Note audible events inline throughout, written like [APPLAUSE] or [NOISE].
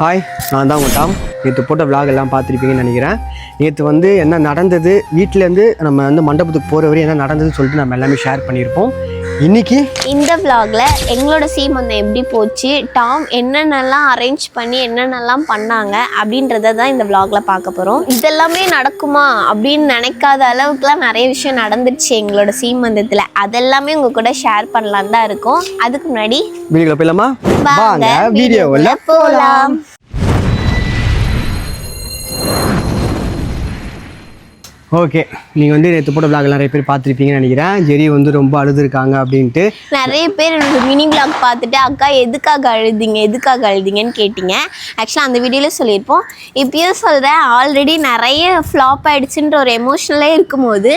Hi நான் தான் உங்கள் டாம். நேற்று போட்ட vlog எல்லாம் பார்த்துருப்பீங்கன்னு நினைக்கிறேன். நேற்று வந்து என்ன நடந்தது? வீட்டிலேருந்து நம்ம வந்து மண்டபத்துக்கு போகிற வரையும் என்ன நடந்ததுன்னு சொல்லிட்டு நம்ம எல்லாமே ஷேர் பண்ணியிருப்போம். இன்னைக்கு? இந்த vlogல எங்களோட சீமந்தம் எப்படி போச்சு? டாம் என்னென்னலாம் அரேஞ்ச் பண்ணி என்னென்னலாம் பண்ணாங்க அப்படின்றத தான் இந்த vlogல பார்க்க போகிறோம் இதெல்லாமே நடக்குமா அப்படின்னு நினைக்காத அளவுக்குலாம் நிறைய விஷயம் நடந்துருச்சு எங்களோட சீமந்தத்தில் அதெல்லாமே உங்க கூட ஷேர் பண்ணலாம் தான் இருக்கும். அதுக்கு முன்னாடி வீடியோவில் போயிடலாமா? வாங்க வீடியோவில் வீடியோக்குள்ள ஓகே நீங்கள் வந்து நேற்று போட்ட பிளாக் நிறைய பேர் பார்த்துருப்பீங்கன்னு நினைக்கிறேன். ஜெரி வந்து ரொம்ப அழுதுருக்காங்க அப்படின்ட்டு. நிறைய பேர் எனக்கு மினி பிளாக் பார்த்துட்டு அக்கா எதுக்காக அழுதிங்க? எதுக்காக அழுதிங்கன்னு கேட்டிங்க. ஆக்சுவலாக அந்த வீடியோவில் சொல்லியிருப்போம். இப்பயும் சொல்கிறேன் ஆல்ரெடி நிறைய ஃப்ளாப் ஆகிடுச்சுன்ற ஒரு எமோஷனலே இருக்கும்போது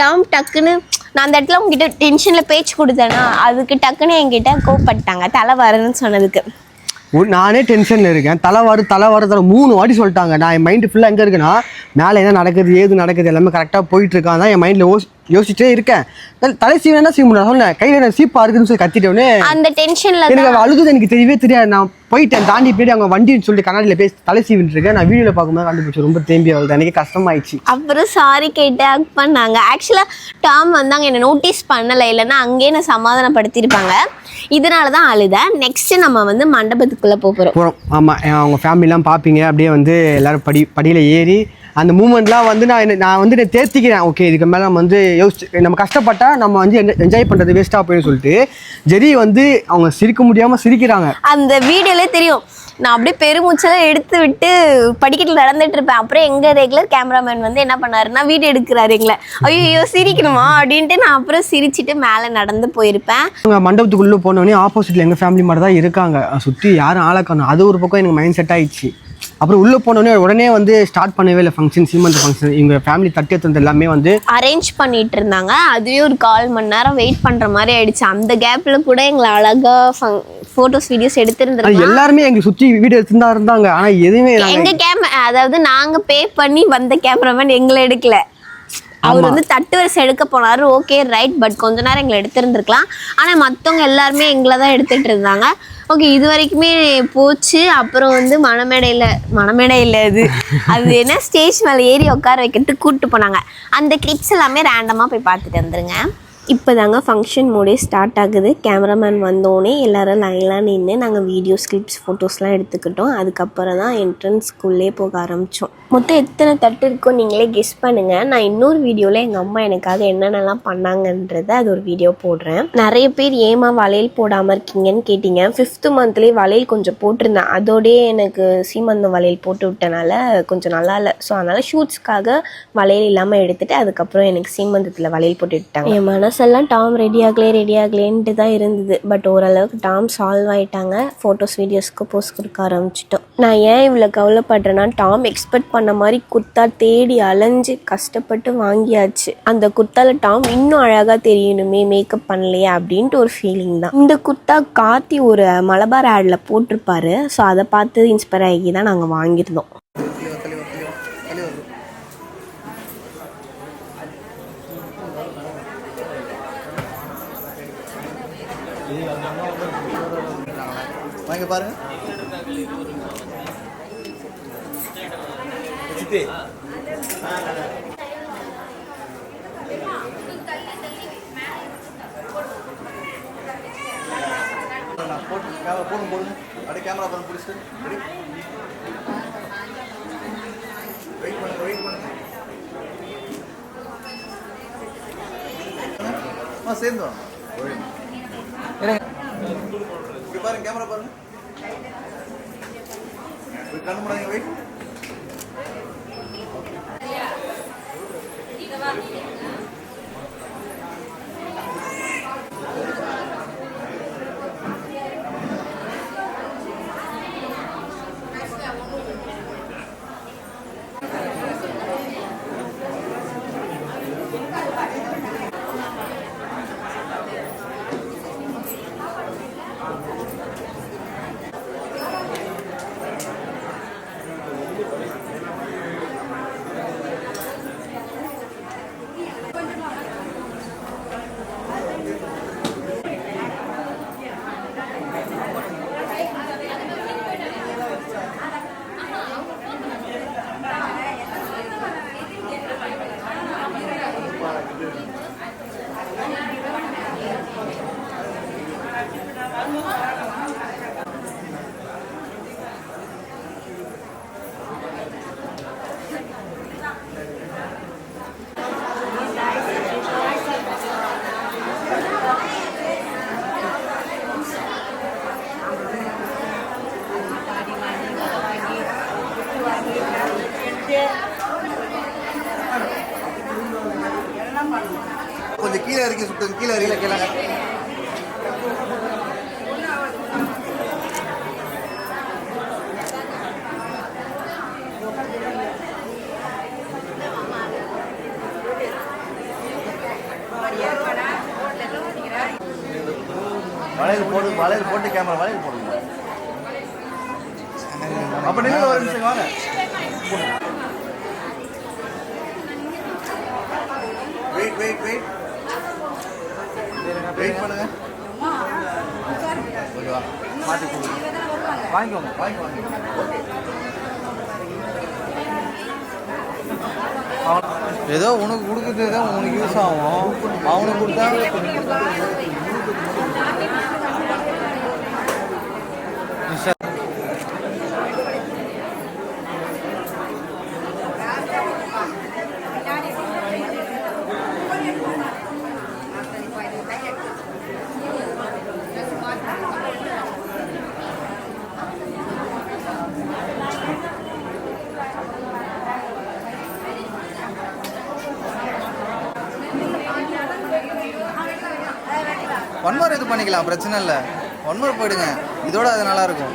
டம் டக்குன்னு நான் அந்த இடத்துல உங்ககிட்ட டென்ஷனில் பேச்சு கொடுத்தேன்னா அதுக்கு டக்குன்னு என்கிட்ட கோப்பட்டாங்க தலை வரணும்னு சொன்னதுக்கு. நானே டென்ஷனில் இருக்கேன். தலை வாரு தலை வர தலை மூணு வாட்டி சொல்லிட்டாங்க. நான் என் மைண்டு ஃபுல்லாக எங்கே இருக்குன்னா மேலே என்ன நடக்குது ஏது நடக்குது எல்லாமே கரெக்டாக போயிட்டு இருக்கான். தான் என் மைண்டில் ஓஸ் யோசிச்சிட்டே இருக்கேன். தலை- சீவனா என்ன செய்ய முடியும்? சொன்னேன் கையில் என்ன சீப்பா இருக்குன்னு சொல்லி கத்திட்டோன்னே அந்த டென்ஷனில் எனக்கு அழுகுது எனக்கு தெரியவே தெரியாது. நான் போயிட்டேன் தாண்டி போயிட்டு அவங்க வண்டின்னு சொல்லிட்டு கண்ணாடியில் பேசி தலை சீவிட்டு இருக்கேன். நான் வீடியோவில் பார்க்கும்போது கண்டுபிடிச்சு ரொம்ப தேம்பி அழுது எனக்கு கஷ்டமாயிடுச்சு. அப்புறம் சாரி கேட்டு ஹக் பண்ணாங்க. ஆக்சுவலாக டாம் வந்தாங்க என்னை நோட்டீஸ் பண்ணலை. இல்லைன்னா அங்கேயே நான் சமாதானப்படுத்தியிருப்பாங்க. இதனால தான் அழுதேன் நெக்ஸ்ட் நம்ம வந்து மண்டபத்துக்குள்ளே போகிறோம் போகிறோம் ஆமாம் அவங்க ஃபேமிலிலாம் பார்ப்பீங்க. அப்படியே வந்து எல்லாரும் படி படியில் ஏறி அந்த மூமெண்ட்லாம் வந்து நான் என்ன- நான் வந்து நான் தேர்த்திக்கிறேன் ஓகே இதுக்கு மேலே நம்ம வந்து யோசிச்சு நம்ம கஷ்டப்பட்டா நம்ம வந்து என்ஜாய் பண்ணுறது வேஸ்ட்டாக போயிடும் சொல்லிட்டு ஜெரி வந்து அவங்க சிரிக்க முடியாமல் சிரிக்கிறாங்க. அந்த வீடியோலே தெரியும். நான் அப்படியே பெருமூச்செல்லாம் எடுத்து விட்டு படிக்கட்டில் நடந்துட்டு இருப்பேன். அப்புறம் எங்கள் ரெகுலர் கேமராமேன் வந்து என்ன பண்ணாருன்னா வீடியோ எடுக்கிறாரு எங்களை. ஐயோ சிரிக்கணுமா? அப்படின்ட்டு நான் அப்புறம் சிரிச்சிட்டு மேலே நடந்து போயிருப்பேன். அவங்க மண்டபத்துக்குள்ளே போனோடனே ஆப்போசிட்டில் எங்கள் ஃபேமிலி மாதிரி தான் இருக்காங்க. சுற்றி யாரும் ஆளை காணும். அது ஒரு பக்கம் எனக்கு மைண்ட் செட் ஆயிடுச்சு. அப்புறம் உள்ளே போனோடனே உடனே வந்து ஸ்டார்ட் பண்ணவே இல்லை ஃபங்க்ஷன் சீமந்த ஃபங்க்ஷன் எங்கள் ஃபேமிலி தட்டி எடுத்தது எல்லாமே வந்து அரேஞ்ச் பண்ணிட்டு இருந்தாங்க. அதுவே ஒரு கால் மணி நேரம் வெயிட் பண்ணுற மாதிரி ஆயிடுச்சு. அந்த கேப்பில் கூட எங்களை அழகாக ஃபோட்டோஸ் வீடியோஸ் எடுத்திருந்தாங்க எல்லாருமே எங்களை சுற்றி வீடியோ எடுத்துன்னு தான் இருந்தாங்க. ஆனால் எதுவுமே எங்க கேம அதாவது நாங்க பே பண்ணி வந்த கேமராமேன் எங்களை எடுக்கல. அவர் வந்து தட்டு வரிசை எடுக்க போனாரு. ஓகே ரைட் பட் கொஞ்ச நேரம் எங்களை எடுத்திருந்துருக்கலாம். ஆனா மத்தவங்க எல்லாருமே எங்களை தான் எடுத்துட்டு இருந்தாங்க. ஓகே இது வரைக்குமே போச்சு. அப்புறம் வந்து மணமேடையில் மணமேடையில் இது. அது என்ன? ஸ்டேஜ் மேலே ஏறி உட்கார வைக்கிறதுக்கு கூப்பிட்டு போனாங்க. அந்த கிளிப்ஸ் எல்லாமே ரேண்டமாக போய் பார்த்துட்டு வந்துருங்க. இப்போ தாங்க ஃபங்க்ஷன் மூடே ஸ்டார்ட் ஆகுது. கேமராமேன் வந்தோடனே எல்லாரும் லைன்லாம் நின்று நாங்கள் வீடியோஸ் கிளிப்ஸ் ஃபோட்டோஸ்லாம் எடுத்துக்கிட்டோம். அதுக்கப்புறம் தான் என்ட்ரன்ஸ்குள்ளே போக ஆரம்பித்தோம் மொத்தம் எத்தனை தட்டு இருக்கோ நீங்களே கெஸ் பண்ணுங்கள் நான் இன்னொரு வீடியோவில் எங்கள் அம்மா எனக்காக என்னென்னலாம் பண்ணாங்கன்றத அது ஒரு வீடியோ போடுறேன். நிறைய பேர் ஏமா வளையல் போடாமல் இருக்கீங்கன்னு கேட்டிங்க. ஃபிஃப்த்து மந்த்லேயே வளையல் கொஞ்சம் போட்டிருந்தேன். அதோடயே எனக்கு சீமந்தம் வளையல் போட்டு விட்டனால கொஞ்சம் நல்லா இல்லை. ஸோ அதனால் ஷூட்ஸ்க்காக வளையல் இல்லாமல் எடுத்துகிட்டு அதுக்கப்புறம் எனக்கு சீமந்தத்தில் வளையல் போட்டு விட்டாங்க என் மனசெல்லாம் டாம் ரெடி ஆகலே ரெடி ஆகலேன்ட்டு தான் இருந்தது. பட் ஓரளவுக்கு டாம் சால்வ் ஆகிட்டாங்க ஃபோட்டோஸ் வீடியோஸ்க்கு போஸ்ட் கொடுக்க ஆரம்பிச்சிட்டோம். நான் ஏன் இவ்வளோ கவலைப்படுறேன்னா டாம் எக்ஸ்பெக்ட் பண்ண மாதிரி குர்த்தா தேடி அலைஞ்சு கஷ்டப்பட்டு வாங்கியாச்சு. அந்த குர்த்தால டாம் இன்னும் அழகாக தெரியணுமே மேக்கப் பண்ணலையே அப்படின்ட்டு ஒரு ஃபீலிங் தான். இந்த குர்த்தா காத்தி ஒரு மலபார் ஆடில் போட்டிருப்பாரு. ஸோ அதை பார்த்து இன்ஸ்பயர் ஆகி தான் நாங்கள் வாங்கியிருந்தோம். வாங்க பாருங்க. சித்தி போட்டு போடும் போடுங்க அப்படியே கேமரா பாருங்க பிடிச்சிட்டு வெயிட் பண்ணுங்க வெயிட் பண்ணுங்க ஆ சேர்ந்து வாங்க பாருங்க. கேமரா பாருங்க கண்ணு முடாதீங்க வெயிட் கீழே இறக்கி கீழே வளையல் போடு வளையல் போட்டு கேமரா வளையல் போடுங்க. அப்ப நின்று ஒரு நிமிஷம் வாங்க. வெயிட் வெயிட் வெயிட் வெயிட் பண்ணுங்க. ஓகேவா? மாற்றி வாங்கிக்கோங்க வாங்கிக்கோங்க. ஏதோ உனக்கு கொடுக்குறது தான் உனக்கு யூஸ் ஆகும். அவனுக்கு கொடுத்தா ஒன் மோர் இது பண்ணிக்கலாம் பிரச்சனை இல்லை. ஒன் மோர் போயிடுங்க. இதோட அது நல்லாயிருக்கும்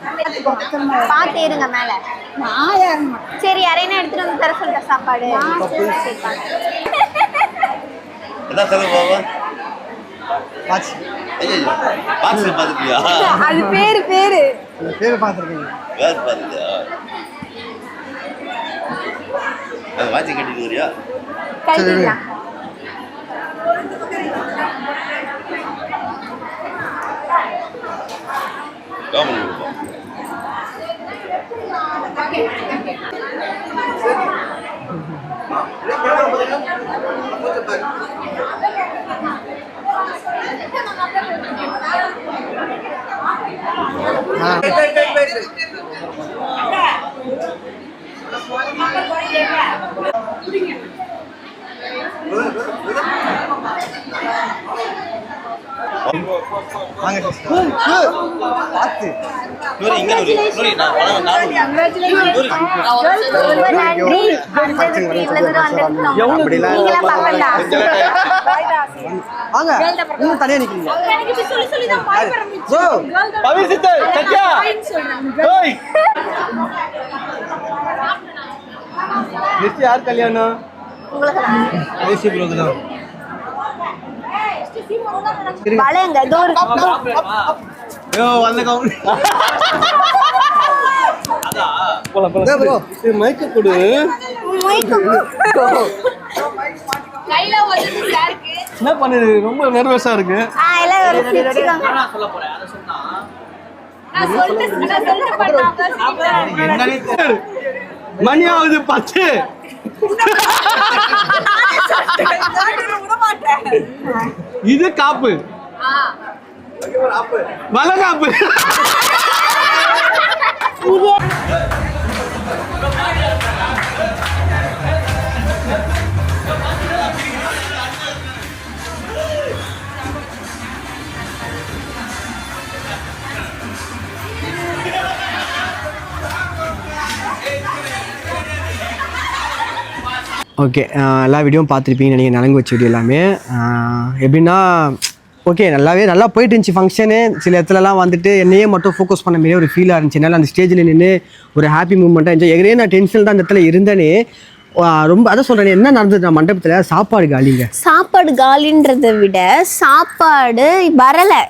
பார்த்து இருங்க மேல. சரி யாரையும் எடுத்துட்டு வந்து தர சொல்ற சாப்பாடு. என்ன சொல்ல பாபா? அது பேரு பேரு. பேர் அது வாட்சி கட்டிட்டு வரியா? வாங்க சிஸ்டர் பார்த்து நூறு இங்கே நூறு நான் நெக்ஸ்ட் யார் கல்யாணம் ஏசி தான் வளையங்க ஐயோ வந்த கவுண்ட் ப்ரோ. இது மைக்கு கொடு. கையில வந்து சாருக்கு. என்ன பண்ணுது ரொம்ப நர்வஸா இருக்கு. மணி ஆகுது பத்து. இது காப்பு. வளகாப்பு. ஓகே எல்லா வீடியோவும் பார்த்துருப்பீங்க நினைக்கிறேன். நலங்கு வச்ச வீடியோ எல்லாமே. எப்படின்னா ஓகே நல்லாவே நல்லா போயிட்டு இருந்துச்சு ஃபங்க்ஷனு சில இடத்துலலாம் வந்துட்டு என்னையே மட்டும் ஃபோக்கஸ் பண்ண மாதிரியே ஒரு ஃபீலாக இருந்துச்சு. என்னால் அந்த ஸ்டேஜில் நின்று ஒரு ஹாப்பி மூமெண்ட்டாக இருந்துச்சு எங்கேயே நான் டென்ஷன் தான் அந்த இடத்துல இருந்தேனே. ரொம்ப அதான் சொல்கிறேன் என்ன நடந்தது நான் மண்டபத்தில்? சாப்பாடு காலிங்க. சாப்பாடு காலின்றதை விட சாப்பாடு வரலை.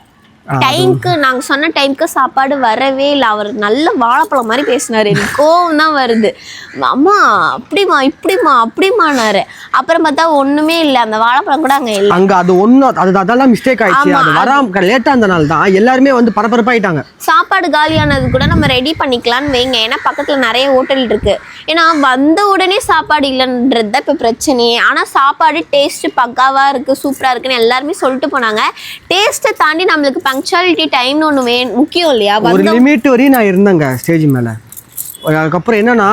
டைம்க்கு நாங்க சொன்ன டைம்க்கு சாப்பாடு வரவே இல்லை. அவர் நல்ல வாழைப்பழம் மாதிரி பேசினாரு. எனக்கு கோவம் தான் வருது. அம்மா அப்படிமா இப்படிமா அப்படிமானாரு அப்புறம் பார்த்தா ஒண்ணுமே இல்லை. அந்த வாழைப்பழம் கூட அங்க இல்லை. அங்கே அது ஒன்றும் அது அதெல்லாம் மிஸ்டேக் ஆயிடுச்சு. அது வராம லேட்டாக இருந்தனால தான் எல்லாருமே வந்து பரபரப்பாயிட்டாங்க. சாப்பாடு காலியானது கூட நம்ம ரெடி பண்ணிக்கலாம்னு வைங்க. ஏன்னா பக்கத்துல நிறைய ஹோட்டல் இருக்கு. ஏன்னா வந்த உடனே சாப்பாடு இல்லைன்றது தான் இப்போ பிரச்சனையே. ஆனா சாப்பாடு டேஸ்ட் பக்காவா இருக்கு சூப்பரா இருக்குன்னு எல்லாருமே சொல்லிட்டு போனாங்க. டேஸ்ட்டை தாண்டி நம்மளுக்கு பங்க்சுவாலிட்டி டைம்னு ஒன்று வே முக்கியம் இல்லையா? ஒரு லிமிட் வரையும் நான் இருந்தேங்க ஸ்டேஜ் மேலே. அதுக்கப்புறம் என்னன்னா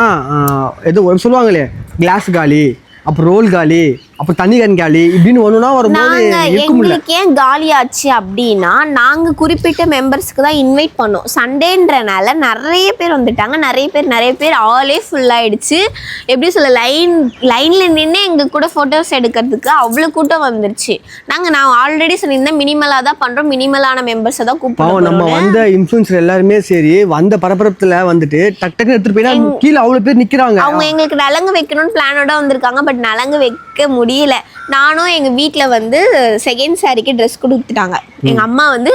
ஒரு சொல்லுவாங்களே கிளாஸ் காலி அப்புறம் ரோல் காலி அப்புறம் தண்ணி கன் காலி இப்படின்னு ஒன்றுனா வரும்போது எங்களுக்கு ஏன் காலியாச்சு அப்படின்னா நாங்க குறிப்பிட்ட மெம்பர்ஸ்க்கு தான் இன்வைட் பண்ணோம். சண்டேன்றனால நிறைய பேர் வந்துட்டாங்க. நிறைய பேர் நிறைய பேர் ஆளே ஃபுல் ஆயிடுச்சு. எப்படி சொல்ல லைன் லைன்ல நின்று எங்க கூட போட்டோஸ் எடுக்கிறதுக்கு அவ்வளவு கூட்டம் வந்துருச்சு. நாங்க நான் ஆல்ரெடி சொல்லியிருந்தேன் மினிமலா தான் பண்றோம். மினிமலான மெம்பர்ஸை தான் பாவம் நம்ம கூப்பிடுவோம் வந்த இன்ஃப்ளூன்சர் எல்லாருமே சரி வந்த பரபரப்புல வந்துட்டு டக் டக்குன்னு எடுத்துட்டு போயிட்டா கீழே அவ்வளவு பேர் நிக்கிறாங்க. அவங்க எங்களுக்கு நலங்கு வைக்கணும்னு பிளானோட வந்திருக்காங்க. பட் நலங்கு வைக்க முடியல. நானும் எங்கள் வீட்டில் வந்து செகண்ட் சாரிக்கு ட்ரெஸ் கொடுத்துட்டாங்க. எங்கள் அம்மா வந்து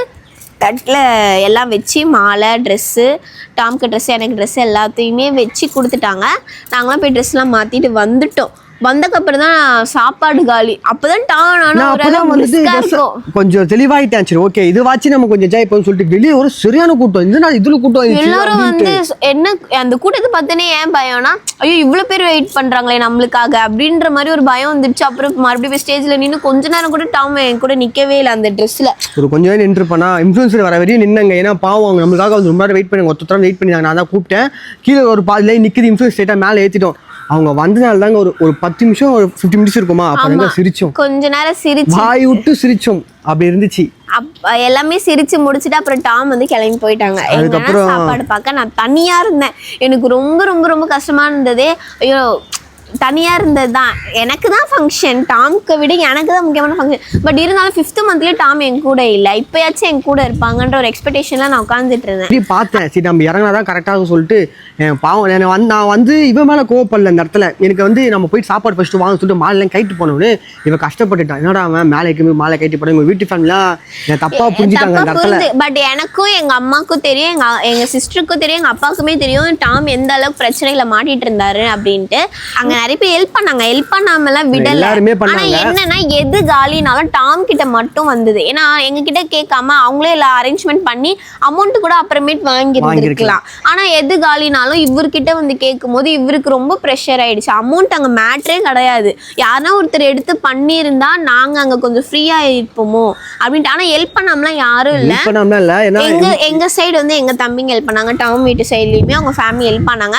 தட்டில் எல்லாம் வச்சு மாலை ட்ரெஸ்ஸு டாம்க்கு ட்ரெஸ்ஸு எனக்கு ட்ரெஸ்ஸு எல்லாத்தையுமே வச்சு கொடுத்துட்டாங்க. நாங்களாம் போய் ட்ரெஸ்லாம் மாற்றிட்டு வந்துட்டோம். வந்தக்கப்புறம் தான் சாப்பாடு காலி. அப்போ தான் டான் அப்பதான் வந்துட்டு கொஞ்சம் தெளிவாயிட்டேன். சரி ஓகே இது வாச்சு நம்ம கொஞ்சம் என்ஜாய் பண்ணு சொல்லிட்டு வெளியே ஒரு சரியான கூட்டம். இந்த நாள் இதுல கூட்டம் எல்லாரும். வந்து என்ன அந்த கூட்டத்தை பார்த்தனே ஏன் பயம்னா ஐயோ இவ்வளோ பேர் வெயிட் பண்றாங்களே நம்மளுக்காக அப்படின்ற மாதிரி ஒரு பயம் வந்துருச்சு. அப்புறம் மறுபடியும் ஸ்டேஜ்ல நின்று கொஞ்ச நேரம் கூட டாம் என் கூட நிக்கவே இல்லை அந்த ட்ரெஸ்ல ஒரு கொஞ்ச நேரம் நின்று பண்ணா இன்ஃப்ளூன்சர் வர வரையும் நின்னாங்க. ஏன்னா பாவம் அவங்க நம்மளுக்காக வந்து ரொம்ப நேரம் வெயிட் பண்ணி ஒருத்தரம் வெயிட் பண்ணினாங்க. நான் தான் கூப்பிட்டேன். கீழே ஒரு பாதி லைன் நிற்கிது இன்ஃப்ளூன்ஸ் ஸ்டேட்டாக மேலே ஏற்றிட்டோம் அவங்க வந்தனால தாங்க ஒரு ஒரு பத்து நிமிஷம் ஒரு ஃபிஃப்டி மினிட்ஸ் இருக்குமா? அப்போ சிரிச்சோம். கொஞ்ச நேரம் சிரிச்சு. வாய் விட்டு சிரிச்சோம். அப்படி இருந்துச்சு. எல்லாமே சிரிச்சு முடிச்சுட்டு அப்புறம் டாம் வந்து கிளம்பி போயிட்டாங்க. சாப்பாடு பார்க்க? நான் தனியா இருந்தேன். எனக்கு ரொம்ப ரொம்ப ரொம்ப கஷ்டமா இருந்ததே. ஐயோ தனியா இருந்தது தான் எனக்கு தான் ஃபங்க்ஷன் டாம்க்கு விட எனக்கு தான் முக்கியமான ஃபங்க்ஷன் பட் இருந்தாலும் ஃபிஃப்த் மந்த்லயே டாம் என் கூட இல்லை. இப்பயாச்சும் என் கூட இருப்பாங்கன்ற ஒரு எக்ஸ்பெக்டேஷன்ல நான் உட்காந்துட்டு இருந்தேன். பார்த்தேன். சரி நம்ம இறங்கினா தான் கரெக்டாக சொல்லிட்டு பாவம் நான் வந்து நான் வந்து இவன் மேலே கோவப்படல இந்த இடத்துல. எனக்கு வந்து நம்ம போயிட்டு சாப்பாடு ஃபஸ்ட்டு வாங்க சொல்லிட்டு மாலைலாம் கைட்டு போனோன்னு இவன் கஷ்டப்பட்டுட்டான். என்னடா அவன் மேலே வைக்கும் மாலை கைட்டு போன எங்கள் வீட்டு ஃபேமிலிலாம் என் தப்பாக புரிஞ்சுட்டாங்க தப்பா இடத்துல. பட் எனக்கும் எங்க அம்மாக்கும் தெரியும். எங்க எங்க சிஸ்டருக்கும் தெரியும். எங்க அப்பாவுக்குமே தெரியும். டாம் எந்த அளவுக்கு பிரச்சனையில மாட்டிட்டு இருந்தாரு அப்படின்ட்டு. அங்க நிறைய பேர் ஹெல்ப் பண்ணாங்க. ஹெல்ப் பண்ணாமலாம் விடல. எல்லாருமே ஆனா. என்னன்னா எது காலினாலும் டாம் கிட்ட மட்டும் வந்தது. ஏன்னா எங்க கிட்ட கேட்காம அவங்களே எல்லாம் அரேஞ்ச்மெண்ட் பண்ணி அமௌண்ட் கூட அப்புறமேட் வாங்கி இருந்திருக்கலாம் ஆனா எது காலினாலும் இவர்கிட்ட வந்து கேட்கும் போது இவருக்கு ரொம்ப ப்ரெஷர் ஆயிடுச்சு. அமௌண்ட் அங்க மேட்ரே கிடையாது. யாருன்னா ஒருத்தர் எடுத்து பண்ணியிருந்தா நாங்க அங்க கொஞ்சம் ஃப்ரீயா இருப்போமோ அப்படின்ட்டு. ஆனா ஹெல்ப் பண்ணாமலாம் யாரும் இல்ல. எங்க எங்க சைடு வந்து எங்க தம்பிங்க ஹெல்ப் பண்ணாங்க. டாம் வீட்டு சைட்லயுமே அவங்க ஃபேமிலி ஹெல்ப் பண்ணாங்க.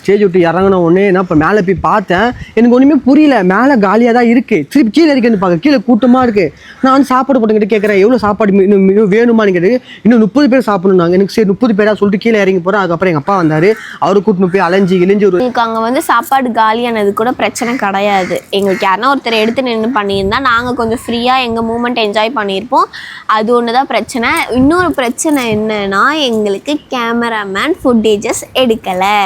ஸ்டேஜ் விட்டு இறங்கின உடனே என்ன மேலே திருப்பி பார்த்தேன். எனக்கு ஒன்றுமே புரியல. மேலே காலியாக தான் இருக்குது திருப்பி கீழே இருக்குன்னு பார்க்க கீழே கூட்டமாக இருக்குது நான் வந்து சாப்பாடு போட்டுக்கிட்டு கேட்குறேன் எவ்வளோ சாப்பாடு இன்னும் வேணுமான்னு கேட்டு இன்னும் முப்பது பேர் சாப்பிடணும் எனக்கு சரி முப்பது பேரா சொல்லிட்டு கீழே இறங்கி போகிறேன் அதுக்கப்புறம் எங்கள் அப்பா வந்தார். அவர் கூட்டின்னு போய் அலைஞ்சி இழிஞ்சு ஒரு அங்கே வந்து சாப்பாடு காலியானது கூட பிரச்சனை கிடையாது. எங்களுக்கு யாருன்னா ஒருத்தர் எடுத்து நின்று பண்ணியிருந்தா நாங்கள் கொஞ்சம் ஃப்ரீயாக எங்கள் மூமெண்ட் என்ஜாய் பண்ணியிருப்போம். அது ஒன்று தான் பிரச்சனை. இன்னொரு பிரச்சனை என்னன்னா எங்களுக்கு கேமராமேன் ஃபுட்டேஜஸ் எடுக்கலை.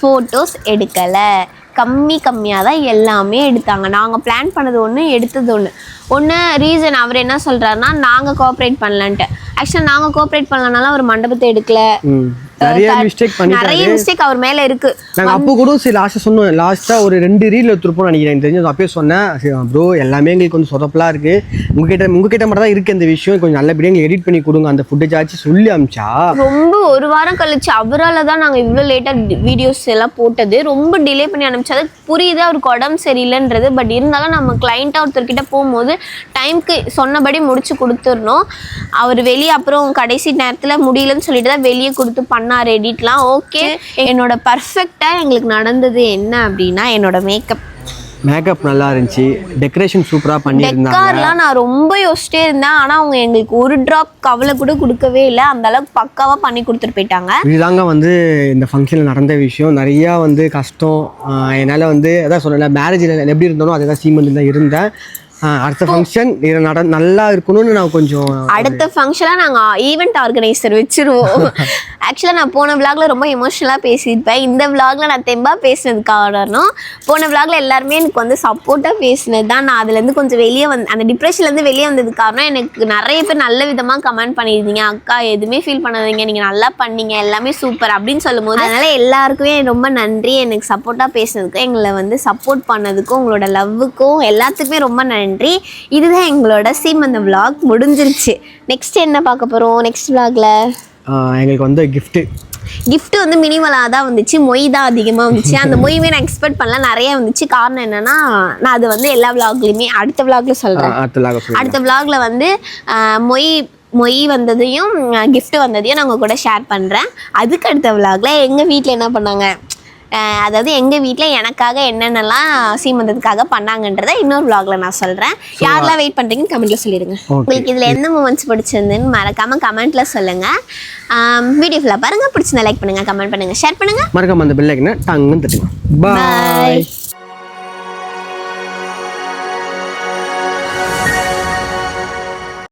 ஃபோட்டோஸ் எடுக்கலை. கம்மி கம்மியாக தான் எல்லாமே எடுத்தாங்க. நாங்கள் பிளான் பண்ணது ஒன்று எடுத்தது ஒன்று ஒன்று ரீசன் அவர் என்ன சொல்கிறாருன்னா நாங்கள் கோஆப்ரேட் பண்ணலன்ட்டு. ஆக்சுவலாக நாங்கள் கோஆப்ரேட் பண்ணலனால அவர் மண்டபத்தை எடுக்கல. நிறைய மிஸ்டேக் நிறைய பண்ணிட்டாரு. மிஸ்டேக் அவர் மேலே இருக்குது நாங்கள் அப்போ கூட சரி லாஸ்ட்டாக சொன்னோம். லாஸ்ட்டாக ஒரு ரெண்டு ரீல் எடுத்துருப்போம் நினைக்கிறேன். தெரிஞ்சு அப்பயே சொன்னேன். ப்ரோ எல்லாமே எங்களுக்கு கொஞ்சம் சொதப்பலாக இருக்குது உங்ககிட்ட உங்ககிட்ட மட்டும் தான் இருக்குது இந்த விஷயம். கொஞ்சம் நல்லபடியாக எங்களுக்கு எடிட் பண்ணி கொடுங்க. அந்த ஃபுட்டேஜ் ஆச்சு சொல்லி அமிச்சா. ரொம்ப ஒரு வாரம் கழிச்சு அவரால் தான் நாங்கள் இவ்வளோ லேட்டாக வீடியோஸ் எல்லாம் போட்டது. ரொம்ப டிலே பண்ணி அனுப்பிச்சு அது புரியுது அவருக்கு உடம்பு சரியில்லைன்றது. பட் இருந்தாலும் நம்ம கிளைண்ட்டாக ஒருத்தர்கிட்ட போகும்போது டைம்க்கு சொன்னபடி முடிச்சு கொடுத்துடணும். அவர் வெளியே அப்புறம் கடைசி நேரத்தில் முடியலன்னு சொல்லிட்டு தான் வெளியே கொடுத்து பண்ணார் எடிட்லாம் ஓகே என்னோட பர்ஃபெக்டாக எங்களுக்கு நடந்தது என்ன அப்படின்னா என்னோட மேக்கப் மேக்கப் நல்லா இருந்துச்சு. டெக்கரேஷன் சூப்பராக பண்ணியிருந்தாங்க. டெக்கார்லாம் நான் ரொம்ப யோசிச்சிட்டே இருந்தேன். ஆனா அவங்க எங்களுக்கு ஒரு டிராப் கவலை கூட கொடுக்கவே இல்லை. அந்த அளவுக்கு பக்காவா பண்ணி கொடுத்துட்டு போயிட்டாங்க. இதுதாங்க வந்து இந்த ஃபங்க்ஷனில் நடந்த விஷயம். நிறையா வந்து கஷ்டம். என்னால் வந்து அதான் சொல்லலை மேரேஜில் எப்படி இருந்தனோ அதே தான் சீமந்தில் தான் இருந்தேன். அடுத்த ஃபங்க்ஷன் இது நட நல்லா இருக்கணும்னு நான் கொஞ்சம் அடுத்த ஃபங்க்ஷனாக நாங்கள் ஈவெண்ட் ஆர்கனைசர் வச்சிருவோம். [LAUGHS] ஆக்சுவலாக நான் போன விளாக்ல ரொம்ப எமோஷனலாக பேசியிருப்பேன். இந்த விளாக்ல நான் தெம்பா பேசினது காரணம் போன விளாக்ல எல்லாருமே எனக்கு வந்து சப்போர்ட்டாக பேசினது தான் நான் அதுலேருந்து கொஞ்சம் வெளியே வந்து அந்த டிப்ரெஷன்லேருந்து வெளியே வந்தது காரணம் எனக்கு நிறைய பேர் நல்ல விதமாக கமெண்ட் பண்ணியிருந்தீங்க. அக்கா எதுவுமே ஃபீல் பண்ணாதீங்க. நீங்கள் நல்லா பண்ணீங்க. எல்லாமே சூப்பர் அப்படின்னு சொல்லும்போது அதனால எல்லாருக்குமே ரொம்ப நன்றி. எனக்கு சப்போர்ட்டாக பேசினதுக்கும் எங்களை வந்து சப்போர்ட் பண்ணதுக்கும் உங்களோட லவ்வுக்கும் எல்லாத்துக்குமே ரொம்ப நன்றி. இதுதான் எங்களோட சீமந்த vlog. முடிஞ்சிருச்சு. நெக்ஸ்ட் என்ன பார்க்க போகிறோம் நெக்ஸ்ட் ஆஹ் எங்களுக்கு வந்து கிஃப்ட்டு gift வந்து மினிமலாக தான் வந்துச்சு. மொய் தான் அதிகமாக வந்துச்சு. அந்த மொய்யுமே நான் எக்ஸ்பெக்ட் பண்ணல. நிறைய வந்துச்சு. காரணம் என்னன்னா நான் அது வந்து எல்லா விளாக்லையுமே அடுத்த விளாக்ல சொல்கிறேன் அடுத்த விளாக்ல வந்து மொய் மொய் வந்ததையும் gift வந்ததையும் நான் உங்க கூட ஷேர் பண்ணுறேன் அதுக்கு அடுத்த விளாக்ல எங்கள் வீட்டில் என்ன பண்ணாங்க? அதாவது எங்கள் வீட்டில் எனக்காக என்னென்னலாம் சீமந்தத்துக்காக பண்ணாங்கன்றதை இன்னொரு விளாக்ல நான் சொல்கிறேன் யாரெல்லாம் வெயிட் பண்ணுறீங்கன்னு கமெண்ட்டில் சொல்லிடுங்க. உங்களுக்கு இதில் எந்த மூமெண்ட்ஸ் பிடிச்சிருந்துன்னு மறக்காமல் கமெண்ட்டில் சொல்லுங்கள் வீடியோ ஃபுல்லாக பாருங்கள் பிடிச்சிருந்தா லைக் பண்ணுங்கள் கமெண்ட் பண்ணுங்கள் ஷேர் பண்ணுங்கள் மறக்காம அந்த பெல்லைக்குன்னு டங்குன்னு தட்டுங்க. பாய்